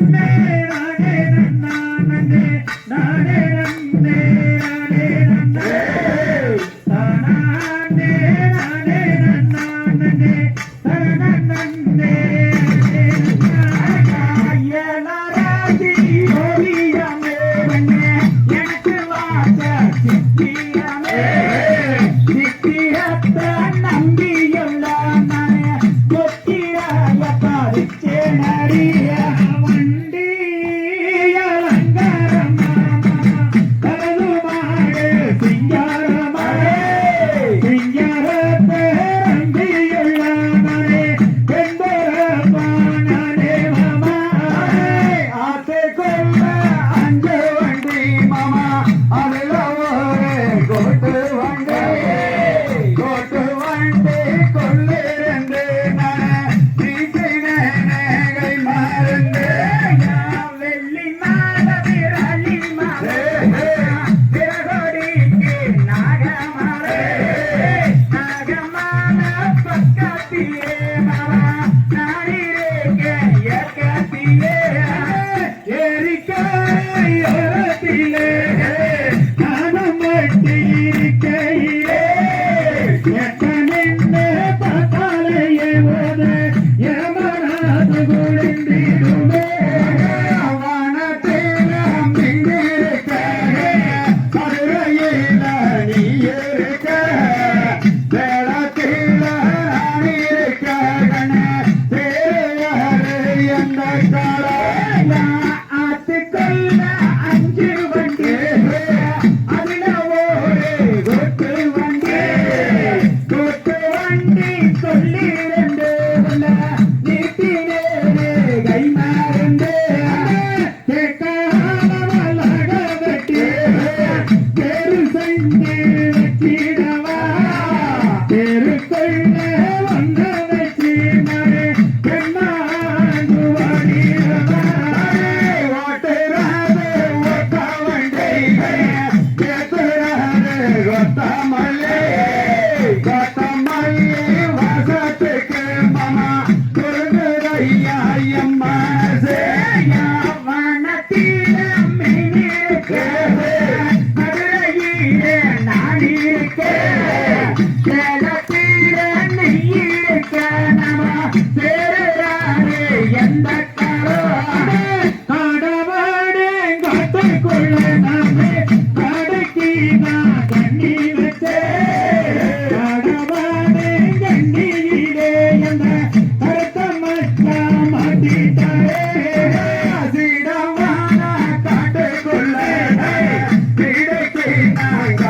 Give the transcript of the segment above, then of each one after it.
bem.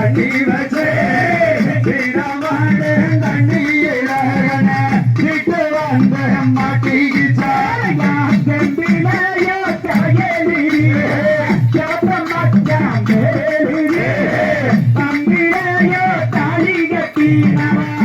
தண்ணி வச்சே தண்ணி இழகன கிட்டு வந்த மாட்டிக்கிச்சாரையா செம்பிலையோ தலையிலே கேப்ப மச்சான் தம்பிலையோ தாலி கட்டினவன்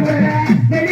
Everybody,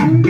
Thank you.